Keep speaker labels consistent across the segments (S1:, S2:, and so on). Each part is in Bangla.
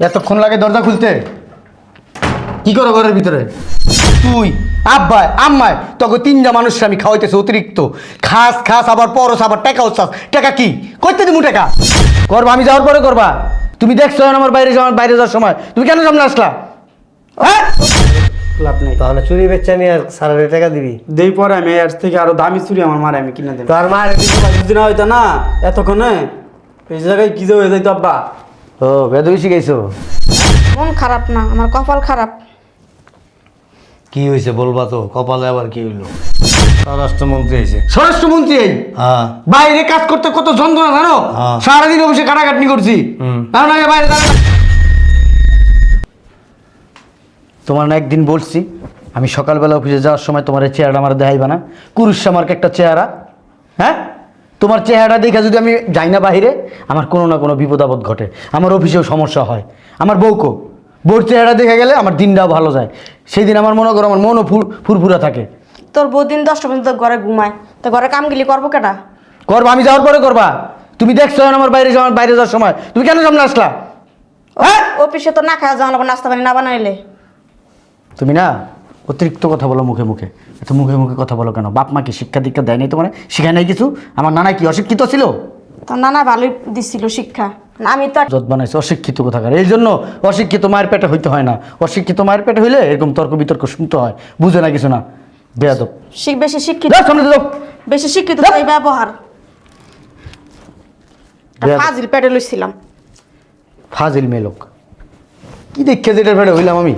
S1: এতক্ষণ লাগে দরজা খুলতে? কি করো ঘরের ভিতরে? তুই আব্বাই আম্মায় তোকে তিনটা মানুষ আমি খাওয়াইতেছি অতিরিক্ত। খাস খাস আবার পরস আবার টাকা উৎসাস টাকা কি? করতে দিমু টাকা? করবা আমি যাওয়ার পরে করবা। তুমি দেখছ আমার বাইরে যাওয়ার বাইরে যাওয়ার সময়। তুমি কেন সামনে আসলা? হ্যাঁ?
S2: লাভ নেই।
S3: তাহলে চুরি বেচা নিয়ে আর সারারে টাকা দিবি?
S2: দেই পরে আমি এর থেকে আরও দামি চুরি আমার মারে আমি কিনে দেব।
S3: তোর মার
S2: যদি না হইতো না? এতক্ষণে? এই জায়গায় কি যে হয়ে যাইতো আব্বা?
S1: ও বেদবি শিখাইছো?
S4: মন খারাপ না আমার কপাল খারাপ।
S3: কি হয়েছে বলবা তো কপালে আবার কি হইল? স্বরাষ্ট্রমন্ত্রী এসে
S1: স্বরাষ্ট্রমন্ত্রী? এই
S3: হ্যাঁ।
S1: বাইরে কাজ করতে কত যন্ত্রণা জানো?
S3: হ্যাঁ।
S1: সারাদিন অফিসে কাটাকাটনি করছি।
S3: হুম।
S1: কারণ আগে বাইরে তোমার না একদিন বলছি আমি সকালবেলা অফিসে যাওয়ার সময় তোমার এই চেহারাটা আমার দেখাইবা না। কুরুষ আমার একটা চেহারা হ্যাঁ? তোমার চেহারা দেখে যদি আমি যাই না বাইরে আমার কোনো না কোনো বিপদ আপদ ঘটে। আমার অফিসেও সমস্যা হয়। আমার বউকো বউর চেহারা দেখে গেলে আমার দিনটাও ভালো যায়। সেই দিন আমার মনে করো আমার মনও ফুর ফুরফুরা থাকে।
S4: তোর বউ দিন দশটা পর্যন্ত ঘরে ঘুমায়। তো ঘরে কাম কামগুলি করব কেটা?
S1: করবা আমি যাওয়ার পরে করবা। তুমি দেখছ আমার বাইরে যাওয়ার বাইরে যাওয়ার সময়। তুমি কেন সামনে আসলা? হ্যাঁ?
S4: অফিসে তো না খাওয়া যাওয়া নাস্তা পানি না বানাইলে।
S1: তুমি না? অতিরিক্ত কথা বলো মুখে মুখে। এত মুখে মুখে কথা বলো কেন? বাপ মা কি শিক্ষা দীক্ষা দেয় নাই তোমার? শিখায় নাই কিছু? আমার নানা কি অশিক্ষিত ছিল?
S4: তো নানা ভালোই দিছিল শিক্ষা। আমি তো
S1: যত বানাইছে অশিক্ষিত কথা কোথাকার? এই জন্য অশিক্ষিত মায়ের পেটে হইতে হয় না। অশিক্ষিত মায়ের পেটে হইলে এরকম তর্ক বিতর্ক শুনতে হয়। বুঝে না কিছু না। বেয়াদব।
S4: শিখ- বেশি শিক্ষিত বেশি শিক্ষিত। এই ব্যবহার। ফাজিল পেটে লইছিলাম।
S1: ফাজিল মেলোক কি দেখে যেটার পেটে হইলাম আমি?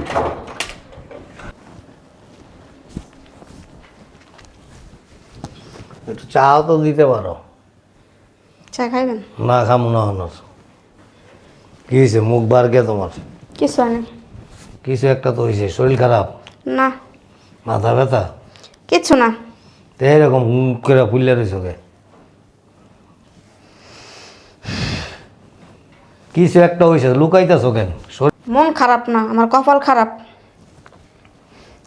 S3: একটু চাও তো দিতে পারো।
S4: চা খাইবেন?
S3: না খাম না হনর কি হয়েছে মুখ বার গে তোমার?
S4: কিছু আনি।
S3: কিছু একটা তো হয়েছে শরীর খারাপ?
S4: না।
S3: মাথা ব্যথা?
S4: কিছু না।
S3: তো এরকম করে ফুললে রয়েছে কে? কিছু একটা হয়েছে লুকাইতেছো কেন?
S4: মন খারাপ না আমার কপাল খারাপ।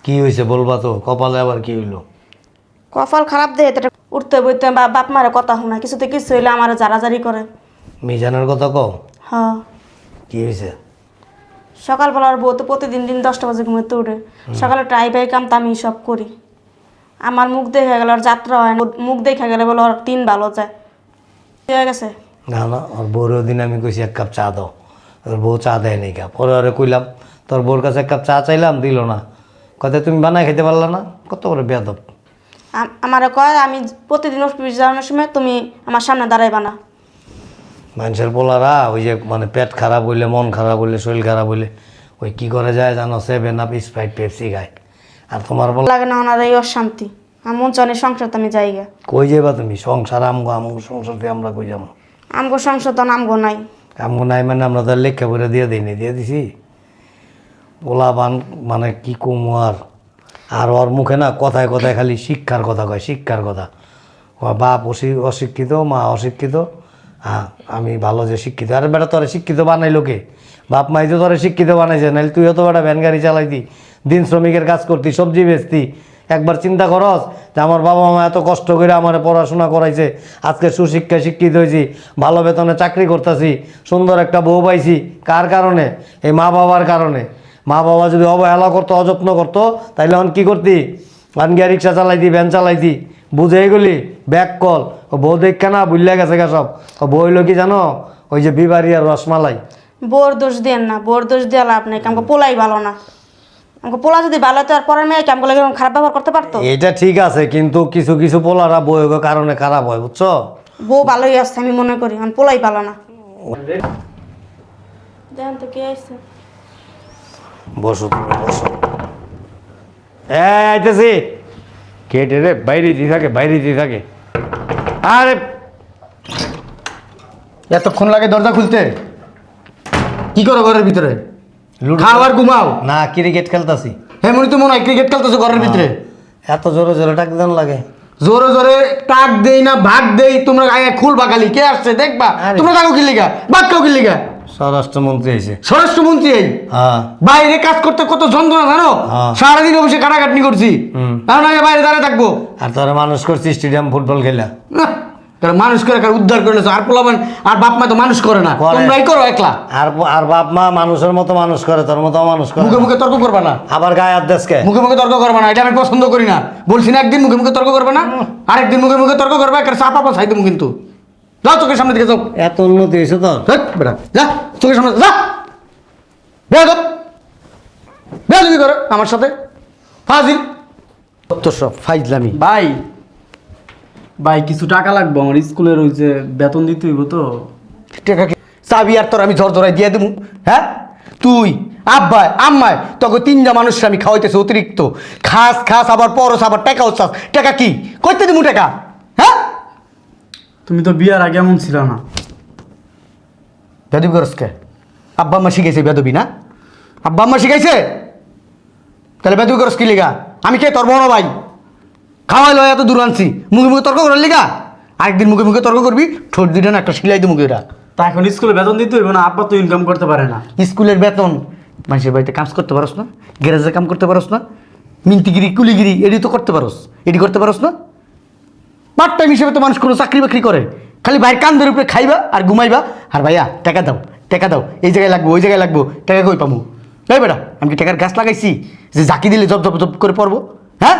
S3: কি হয়েছে বলবা তো কপালে আবার কি হইল?
S4: কপাল খারাপ তো এটা উঠতে বইতে বা বাপ মারে কথা শোনা কিছুতে কিছু হইলে আমার জারাজারি করে।
S3: মিজানের কথা কও?
S4: হ
S3: কি হয়েছে
S4: সকালবেলার বউ তো প্রতিদিন দিন দশটা বাজে ঘুমাতে উঠে। সকালে টাই বাই কাম তো আমি সব করি। আমার মুখ দেখে গেল আর যাত্রা হয় না মুখ দেখে গেলে বলে ওর দিন ভালো যায়। কি হয়ে গেছে?
S3: না না ওর বউর দিন আমি কইছি এক কাপ চা দাও। ওর বউ চা দেয় নাই কা পরে ওরে কইলাম তোর বউর কাছে এক কাপ চা চাইলাম দিল না। কথা তুমি বানাই খেতে পারলা না? কত বড় বেয়াদব।
S4: আম- আমারে কয় আমি প্রতিদিন অফিস যাওয়ানোর সময় তুমি আমার সামনে দাঁড়াইবা না।
S3: মানুষের পোলারা ওই যে মানে পেট খারাপ হইলে মন খারাপ হইলে শরীর খারাপ হইলে ওই কি করে যায় জানো? সেভেন আপ স্প্রাইট পেপসি খায়। আর তোমার বলা
S4: লাগে না ওনার এই অশান্তি। আমার মন চলে সংসার তো আমি যাই গে।
S3: কই যাবা তুমি? সংসার আমগো আমগো সংসার দিয়ে আমরা কই যাব?
S4: আমগো সংসার তো আমগো নাই।
S3: আমগো নাই মানে আমরা তো লেখা করে দিয়ে দিইনি দিয়ে দিছি। ওলা বান মানে কি কমু আর? আর ওর মুখে না কথায় কথায় খালি শিক্ষার কথা কয়, শিক্ষার কথা। বাপ অশি- অশিক্ষিত, মা অশিক্ষিত হ্যাঁ আমি ভালো যে শিক্ষিত। আরে বেটা, তোরে শিক্ষিত বানাইলো কে? বাপ মাই তো তোরে শিক্ষিত বানাইছে, নাহলে তুইও তো বেটা ভ্যান গাড়ি চালাইতি, দিন শ্রমিকের কাজ করতি, সবজি বেচতি। একবার চিন্তা করস যে আমার বাবা মা এত কষ্ট করে আমার পড়াশোনা করাইছে, আজকে সুশিক্ষায় শিক্ষিত হয়েছি, ভালো বেতনে চাকরি করতেছি, সুন্দর একটা বউ পাইছি। কার কারণে? এই মা বাবার কারণে। মা বাবা যদি অবহেলা করতো অযত্ন করতো তাইলে এখন কি করতি? আন গিয়া রিক্সা চালাইতি ভ্যান চালাইতি। বুঝে গেলি ব্যাক কল। ও বউ দেখে না বুঝলে গেছে গা সব। ও বউ হইল কি জানো? ওই যে বিবারি আর রসমালাই।
S4: বোর দোষ দেন না বোর দোষ দেওয়া লাভ নেই আমাকে পোলাই ভালো না। আমাকে পোলা যদি ভালো হতো আর পরের মেয়ে আমাকে লাগে খারাপ ব্যবহার করতে পারতো?
S3: এটা ঠিক আছে কিন্তু কিছু কিছু পোলারা বউ কারণে খারাপ হয় বুঝছ?
S4: বউ ভালোই আসছে আমি মনে করি আমার পোলাই ভালো না। দেখেন তো কে আসছে
S3: বসো তুমি বসো এই আইতেছি। কেটে রে বাইরে দিয়ে থাকে বাইরে দিয়ে থাকে। আরে।
S1: এতক্ষণ লাগে দরজা খুলতে? কি করো ঘরের ভিতরে? খাওয়ার ঘুমাও।
S3: না ক্রিকেট খেলতাছি।
S1: হ্যাঁ মনে তো মনে হয় ক্রিকেট খেলতেছো ঘরের ভিতরে।
S3: এত জোরে জোরে টাক দেন লাগে।
S1: জোরে জোরে টাক দেই না ভাগ দেই তোমরা আগে খুলবা খালি। কে আসছে? দেখবা। তোমরা কাকু কি লিগা? বাদ কাউ কি লিগা?
S3: স্বরাষ্ট্রমন্ত্রী এসে
S1: স্বরাষ্ট্রমন্ত্রী এই
S3: হ্যাঁ।
S1: বাইরে কাজ করতে কত যন্ত্রণা জানো?
S3: হ্যাঁ।
S1: সারাদিন অফিসে কাটাকাটনি করছি। কারণ আগে বাইরে দাঁড়িয়ে থাকব।
S3: আর তোরা মানুষ করছি স্টেডিয়াম ফুটবল খেলা।
S1: কারণ মানুষ করে কার উদ্ধার করে আর পোলাবেন আর বাপ মা তো মানুষ করে না। তোমরাই করো একলা।
S3: আর আর বাপ মা মানুষের মতো মানুষ করে তোর মতো মানুষ করে
S1: মুখে মুখে তর্ক করবে না।
S3: আবার গায়ে হাত দেশকে
S1: মুখে মুখে তর্ক করবে না। এটা আমি পছন্দ করি না। বলছি না একদিন মুখে মুখে তর্ক করবে না। আরেকদিন মুখে মুখে তর্ক করবে একটা চাপা পাশাই দেবো কিন্তু। যাও চোখের সামনে দিকে যাও
S3: এত উন্নতি হয়েছে
S1: ধ্যাৎ, বেটা যা চোখের সামনে যা। বেয়া বেয়া করে আমার সাথে। ফাজিল। তো সব ফাইজলামি।
S2: ভাই ভাই কিছু টাকা লাগবে? আমার স্কুলের ওই যে বেতন দিতে হইব তো।
S1: টাকা কি? চাবি আর তোর আমি ঝর ঝরাই দিয়ে দেবো হ্যাঁ? তুই আব্বাই আম্মায় তোকে তিনটা মানুষ আমি খাওয়াইতেছি অতিরিক্ত। খাস খাস আবার পরস আবার টাকাও চাস টাকা কি? করতে দেবো টাকা হ্যাঁ?
S2: তুমি তো বিয়ার আগে এমন ছিল না।
S1: বেদবি করস কে? আব্বা আম্মা শিখাইছে বেদবি না? আব্বা আম্মা শিখাইছে? তাহলে বেদবি করস কি লিগা? আমি কে? তোর বড় ভাই। খাওয়াই লয় এত দূর আনছি। মুখে মুখে তর্ক করার লিগা? আরেকদিন মুখে মুখে তর্ক করবি ঠোঁট দুইটা না একটা সিলাই দেবো মুখে
S2: তা এখন স্কুলে বেতন দিতে হইব না? আব্বা তো ইনকাম করতে পারে না।
S1: স্কুলের বেতন। মানুষের বাড়িতে কাজ করতে পারস না গ্যারেজে কাম করতে পারস না মিন্তিগিরি কুলিগিরি এটি তো করতে পারস। এটি করতে পারস না? পার্ট টাইম হিসেবে তো মানুষ কোনো চাকরি বাকরি করে। খালি বাইরের কান্দের উপরে খাইবা আর ঘুমাইবা। আর ভাইয়া টাকা দাও টাকা দাও এই জায়গায় লাগবো ওই জায়গায় লাগবো টাকা কই পাবো এই বেটা আমি কি টাকার গাছ লাগাইছি? যে জাকি দিলে জব জব জব করে পড়ব? হ্যাঁ?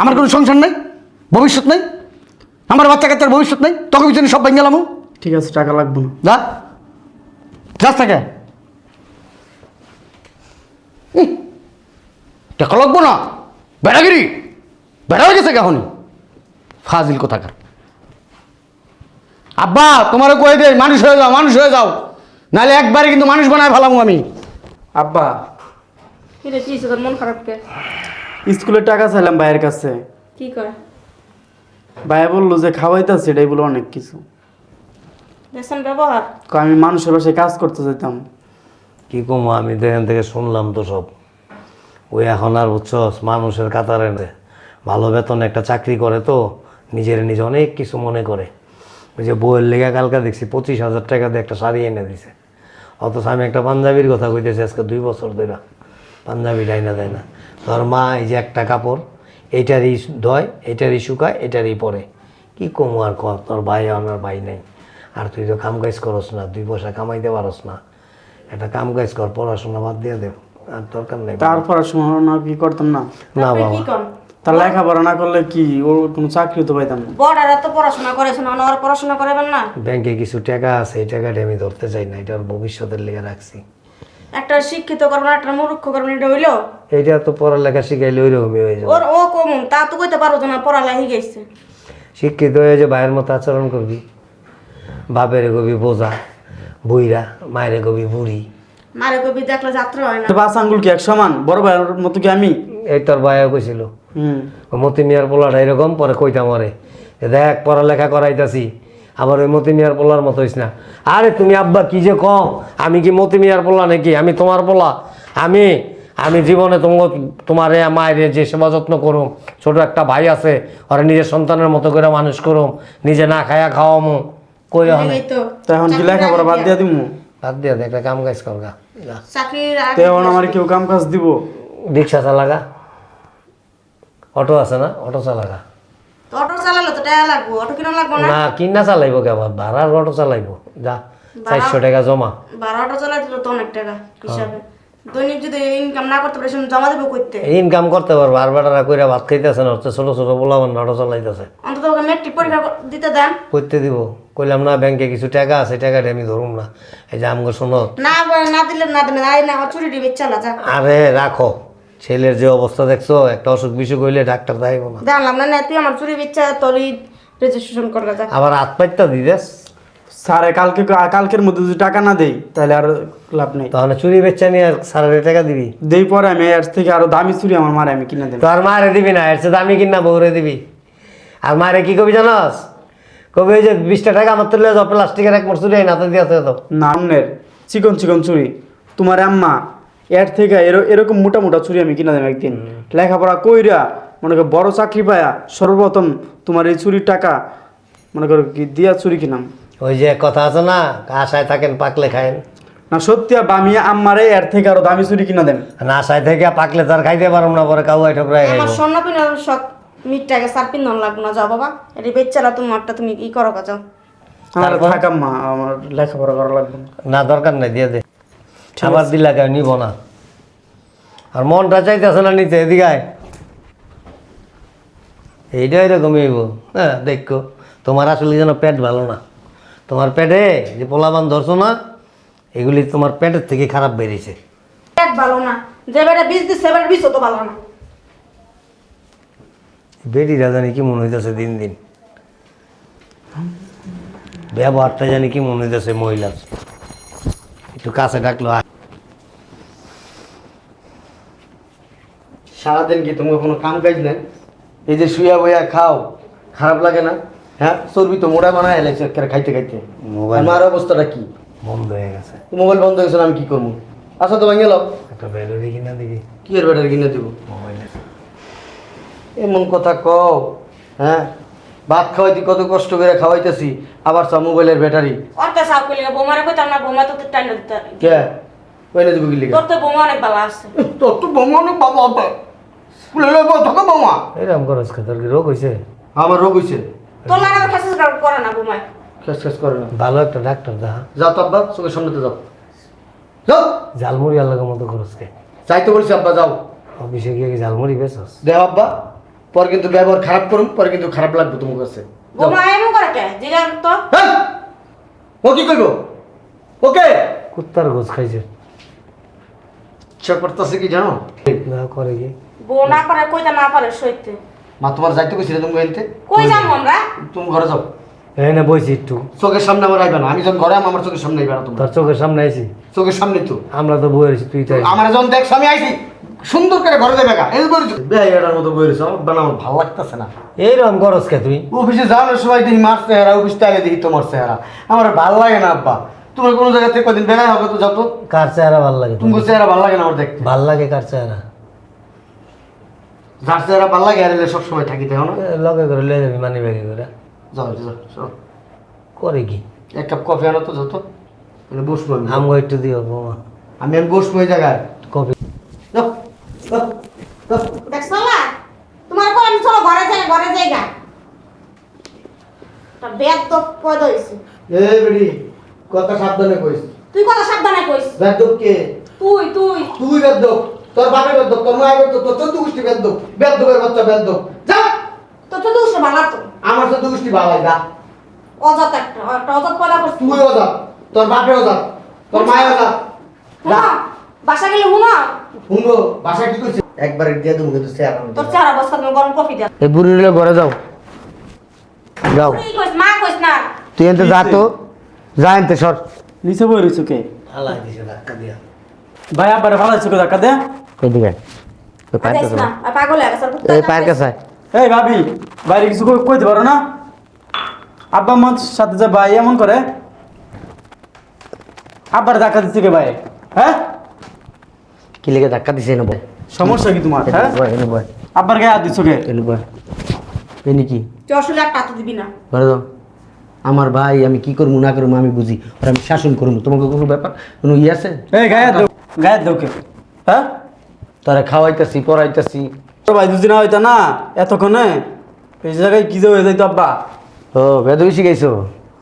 S1: আমার কোনো সংসার নাই? ভবিষ্যৎ নাই? আমার বাচ্চা কাচ্চার ভবিষ্যৎ নাই? তোকে পিছনে সব ভেঙে গেলাম
S2: ঠিক আছে টাকা লাগবো না।
S1: যা। যাস থাকে টাকা লাগবো না? বেড়াগিরি? বেড়া হয়ে গেছে কেখন ফাজিল কোথাকার? আব্বা তোমার কয়ে দে মানুষ হয়ে যাও মানুষ হয়ে যাও। নাহলে একবারে কিন্তু মানুষ বানায় ফেলামু আমি।
S2: আব্বা।
S4: কি কি তোর মন খারাপ কে?
S2: স্কুলের টাকা চাইলাম ভাইয়ের কাছে।
S4: কি করে
S2: ভাই বলল যে খাওয়াইতেছে এটাই বলো অনেক কিছু।
S4: ব্যবহার?
S2: কয় আমি মানুষের বাসায় কাজ করতে যেতাম
S3: কি কমো আমি তো এখান থেকে শুনলাম তো সব। ওই এখন আর বুঝছস মানুষের কাতারে ভালো বেতন একটা চাকরি করে তো। নিজের নিজে অনেক কিছু মনে করে। ওই যে বইয়ের লেগে কালকে দেখছি পঁচিশ হাজার টাকা দিয়ে একটা শাড়ি এনে দিছে। অথচ আমি একটা পাঞ্জাবির কথা কইতেছি আজকে দুই বছর ধরে পাঞ্জাবি ডাইনা দেয় না। তোর মা এই যে একটা কাপড় এইটারই ধয় এটারই শুকায় এটারই পরে। কি কমু আর কর তোর ভাই আমার ভাই নাই। আর তুই তো কাম কাজ করস না দুই পয়সা কামাইতে পারস না। একটা কাম কাজ কর পড়াশোনা বাদ দিয়ে দেব আর দরকার নেই।
S2: তার পড়াশোনা কি করতাম না?
S3: না বাবা।
S2: তার লেখাপড়া না করলে কি ওর কোনো চাকরি তো পাইতাম না।
S4: বড়রা তো পড়াশোনা করেছে না আর পড়াশোনা করাবেন না।
S3: ব্যাংকে কিছু টাকা আছে এই টাকাটা আমি ধরতে চাই না এটার ভবিষ্যতের লেগে রাখছি।
S4: একটা শিক্ষিত করবেন একটা মূর্খ করবেন এটা হইল?
S3: এইটা তো পড়ালেখা শিখাইলে ওই রকমই হয়ে যাবে।
S4: ওর ও কমন তা তো কইতে পারো না পড়ালেখা গেছে
S3: শিক্ষিত হয়ে যে ভাইয়ের মতো আচরণ করবি বাপের কবি বোঝা বুইরা মায়ের কবি বুড়ি।
S4: মারে কবি দেখলে যাত্রা হয় না।
S2: পাঁচ আঙ্গুল কি এক সমান? বড় ভাইয়ের মতো কি আমি?
S3: এই তোর ভাইও কইছিল মতি মিয়ার পোলাটা এরকম পরে কইতাম মরে দেখ পড়ালেখা করাইতাছি আবার ওই মতি মিয়ার পোলার মতো হইস না। আরে তুমি আব্বা কি যে কম আমি কি মতি মিয়ার পোলা নাকি? আমি তোমার পোলা আমি আমি জীবনে তোমার তোমার এ মায়ের যে সেবা যত্ন করুম ছোট একটা ভাই আছে ওরা নিজের সন্তানের মতো করে মানুষ করুম নিজে না খায়া খাওয়ামু কই
S4: তো।
S2: এখন কি লেখাপড়া বাদ দিয়ে। দিমু?
S3: বাদ দিয়ে দে, একটা কাম কাজ কর গা
S4: চাকরির
S2: তো
S4: আগে
S2: এখন আমার কেউ কাম কাজ দিব?
S3: রিক্সা চালাগা। অটো আছে না? অটো চালাগা।
S4: অটো চালালে তো টাকা লাগবো অটো কিনা লাগবো না?
S3: না কিনা চালাইবো কে আবার? ভাড়ার অটো চালাইবো। যা চারশো টাকা জমা।
S4: বারো অটো চালাই দিল তো অনেক টাকা হিসাবে। দৈনিক যদি ইনকাম না করতে পারে জমা দেবো করতে
S3: ইনকাম করতে পারব আর বেটারা কইরা ভাত খাইতেছে না হচ্ছে ছোট ছোট বলাবার অটো চালাইতেছে।
S4: অন্তত ওকে মেট্রিক পরীক্ষা কর- দিতে দেন।
S3: করতে দিব। কইলাম না ব্যাংকে কিছু টাকা আছে টাকাটা আমি ধরুম না। এই যে আমগো শোনো
S4: না না দিলে না দিলে
S3: আরে রাখো। ছেলের যে অবস্থা দেখছ একটা অসুখ বিসুখ হইলে ডাক্তার দেখাইব না।
S4: জানলাম না না তুই আমার চুরি বিচ্ছা তোরই রেজিস্ট্রেশন করবে যা
S3: আবার হাত পাইতা দিদেস
S2: স্যারে কালকে কালকের মধ্যে যদি টাকা না দেই তাহলে আর লাভ নেই।
S3: তাহলে চুরি বেচা নিয়ে সারারে টাকা দিবি?
S2: দেই পরে আমি এর থেকে আরও দামি চুরি আমার মারে আমি কিনে দেব।
S3: তো আর মারে দিবি না এর সাথে আমি কিনা বউরে দিবি। আর মারে কি কবি জানাস? কবি ওই যে বিশটা টাকা আমার তুলে যাও প্লাস্টিকের এক মোট চুরি নাতে দিয়েছে তো
S2: নামনের চিকন চিকন চুরি। তোমার আম্মা এর থেকে এর- এরকম মোটা মোটা চুরি আমি কিনা দেব একদিন। লেখাপড়া কইরা মনে করো বড় চাকরি পায়া সর্বপ্রথম তোমার এই চুরির টাকা মনে করো কি দিয়া চুরি কিনাম।
S3: ওই যে কথা আছে না আশায় থাকেন পাকলে খায়েন।
S2: না সত্যি আমি আম্মারে এর থেকে আরও দামি চুরি কিনা দেন।
S3: না আশায় থেকে পাকলে তার খাইতে পারম না পরে কাউ ঠকরাই
S4: আমার
S3: খাইব
S4: স্বর্ণ পিনার শখ মিটটাকে সার পিন্ধন লাগবো না যাও বাবা। এটি বেচারা তুমি একটা তুমি ই করো কা যাও।
S2: আমার
S3: তারপর?
S2: থাক আম্মা আমার লেখাপড়া করা লাগবে না
S3: দরকার নাই দিয়ে দে। আবার দিলা কেউ নিব না। আর মনটা চাইতেছে না নিতে এদিকে আয়। এইটা এরকমই হইব। হ্যাঁ দেখো তোমার আসলে যেন পেট ভালো না। তোমার পেটে যে পোলাবান ধরছো না এগুলি তোমার পেটের থেকে খারাপ বেরিয়েছে।
S4: পেট ভালো না। যে বেটা বীজ দিচ্ছে বীজ তো ভালো না।
S3: বেটিরা জানি কি মনে হইতেছে দিন দিন। ব্যবহারটা জানি কি মনে হইতেছে মহিলার। একটু কাছে ডাকলো
S1: সারাদিন কি তোমার কোনো কাম কাজ নেই? এই যে শুয়া বইয়া খাও খারাপ লাগে না? হ্যাঁ? চর্বি তো মোড়া বানায় এলাইছে খাইতে খাইতে।
S3: মোবাইল
S1: আমার অবস্থাটা কি?
S3: বন্ধ হয়ে গেছে।
S1: মোবাইল বন্ধ হয়েছে না আমি কি করব? আসো তো ভেঙে লাও।
S3: একটা ব্যাটারি কিনা দেখি
S1: কি এর ব্যাটারি কিনে দেবো?
S3: মোবাইলের
S1: এমন কথা কও হ্যাঁ? ভাত খাওয়াইতে কত কষ্ট করে খাওয়াইতেছি আবার সব মোবাইলের ব্যাটারি।
S4: অর্থ সাপ করলে বোমারে কইতাম না বোমা তো টাইম দিতে
S1: কে? কইনে দেবো কি লিখে
S4: তোর তো বোমা অনেক ভালো আছে।
S1: তোর তো বোমা না বাবা বাবা কুলে লইব থাকো বোমা
S3: এরকম করস তোর কি রোগ হয়েছে
S1: আমার রোগ হইছে
S4: তোর লাগে আবার করে না বোমায়
S1: খেস খেস করে না
S3: ভালো একটা ডাক্তার
S1: যাও তো আব্বা চোখের সামনেতে যাও যাও
S3: ঝালমুড়ি আলাদা মতো কে
S1: যাইতে বলছি আব্বা যাও।
S3: অফিসে গিয়ে কি ঝালমুড়ি
S1: আব্বা পর কিন্তু ব্যবহার খারাপ করুন পরে কিন্তু খারাপ লাগবে তোমার কাছে যাও।
S4: এমন করে কে জিগান তো
S1: ও কি করব ওকে
S3: কুত্তার গোছ খাইছে।
S1: ইচ্ছা করতেছে কি জানো?
S3: না করে কি?
S4: বউ না পারে কইতা না পারে সইতে?
S1: মা তোমার যাইতে কইছি রে তুমি
S4: কই যাব আমরা?
S1: তুমি ঘরে যাও।
S3: এই না বইছি একটু।
S1: চোখের সামনে আমার আইবে না। আমি যখন ঘরে আমার চোখের সামনে আইবে না
S3: তোর চোখের সামনে আইছি?
S1: চোখের সামনে তো।
S3: আমরা তো বই আছি তুই তাই
S1: আমার যখন দেখছ আমি আইছি। সুন্দর করে ঘরে যাবে এই বলেছ বেহাইয়াটার মতো আমার বানা আমার ভালো লাগতেছে না।
S3: এইরকম কে তুই?
S1: অফিসে যাওয়ানোর সময় দেখি মার চেহারা অফিস থেকে দেখি তোমার চেহারা। আমার ভালো লাগে না আব্বা। তুমি কোনো জায়গা থেকে কদিন বেড়াই হবে তো যাও তো।
S3: কার চেহারা ভালো লাগে
S1: তুমি চেহারা ভালো লাগে না আমার দেখতে?
S3: ভালো লাগে কার চেহারা?
S1: যার চেহারা ভালো লাগে আর এলে সবসময় থাকি দেখো না?
S3: লগে করে লয়ে যাবি মানি ব্যাগে করে।
S1: যাও যাও
S3: করে কি?
S1: এক কাপ কফি আনো তো যত মানে বসবো আমি।
S3: আমগো একটু দিও বোমা।
S1: আমি আমি বসবো ওই জায়গায়।
S3: কফি।
S4: দেখছ না? তোমার আমি চলো ঘরে যাই ঘরে যাই গা। তা বেদ তো পয়দা হইছে।
S1: এ বেড়ি। কথা সাবধানে কইস।
S4: তুই কথা সাবধানে কইস।
S1: বেদ্যপ কে?
S4: তুই তুই।
S1: তুই বেদ্যপ তোর বাপে বেদ্যপ তোর মায়ের বেদ্যপ তোর চোদ্দ গোষ্ঠী বেদ্যপ বেদ্যপের বাচ্চা বেদ্যপ যা!
S4: তোর তো দুশো বালা তো।
S1: আমার চোদ্দ গোষ্ঠী ভালাই যা।
S4: অজাত একটা অজাত পয়দা করছিস।
S1: তুই ওজা তোর বাপে ওজা তোর মায়ের ওজা যা।
S4: হুনা, বাসা গেলে হুনা
S1: শুনব বাসা কি কইছে একবার দিয়ে দেবো কিন্তু চেয়ার
S4: তোর চারা বস্তা তুমি গরম কফি দে
S1: এই বুড়ি ঘরে যাও। যাও।
S4: তুই কইস মা কইস না।
S1: তুই এনতে যা তো। যা এনতে সর।
S2: নিচে বই রয়েছে কে?
S3: হালাই দিছে ধাক্কা দিয়া।
S2: ভাই আবার ভালো আছে ধাক্কা দে?
S1: এদিকে। ওই পায়ের কাছে
S4: পাগল হয়ে গেছে
S1: এই কাছে
S2: এই ভাবি বাইরে কিছু কই- কইতে পারো না? আব্বা মার সাথে যে ভাই এমন করে? আব্বার ধাক্কা দিচ্ছে কে ভাই? হ্যাঁ?
S1: কি লেগে ধাক্কা দিছে এনে বয়?
S2: সমস্যা কি তোমার হ্যাঁ? আব্বার গায়ে হাত দিচ্ছ কে?
S1: এনে কি?
S4: আসলে একটা দিবি না।
S1: আমার ভাই আমি কি করব না করব আমি বুঝি। আর আমি শাসন করব। তোমাকে কোনো ব্যাপার? কোনো ইয়ে আছে?
S2: গায়ের হ্যাঁ?
S1: তারা খাওয়াইতেছি পড়াইতেছি।
S2: ভাই দুদিন হয়তো না? এতক্ষণে? এই জায়গায় কি যে হয়ে যাইতো আব্বা?
S1: ও বেদবি শিখাইছো?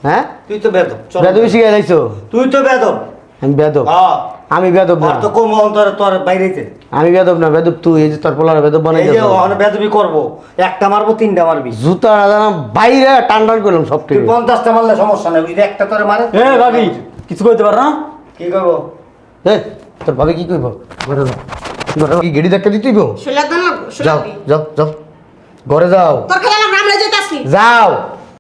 S1: হ্যাঁ?
S3: তুই তো বেদব
S1: বেদবি শিখাই যাইছো
S3: তুই তো বেদব।
S1: আমি বেদব।
S3: হ্যাঁ
S1: আমি বেদব না।
S3: তো কম হন তোর তোর বাইরেতে।
S1: আমি বেদব না বেদব তুই এই যে তোর পোলার বেদব বানাই
S3: এই যে ওখানে বেদবি করব একটা মারবো তিনটা মারবি।
S1: জুতা না জানা বাইরে টান টান করলাম সব ঠিক
S3: পঞ্চাশটা মারলে সমস্যা নেই বুঝলি? একটা তোরে মারে।
S2: এ ভাবি কিছু কইতে পারো না?
S3: কি করব
S1: এ তোর ভাবে কি কইব? ঘরে যাও। ঘরে। কি গেড়ি ধাক্কা দিতেইব
S4: দান লাগবো
S1: যাও যাও যাও। ঘরে যাও।
S4: তোর খেলা আমরা আমরা যেতে আসি
S1: যাও।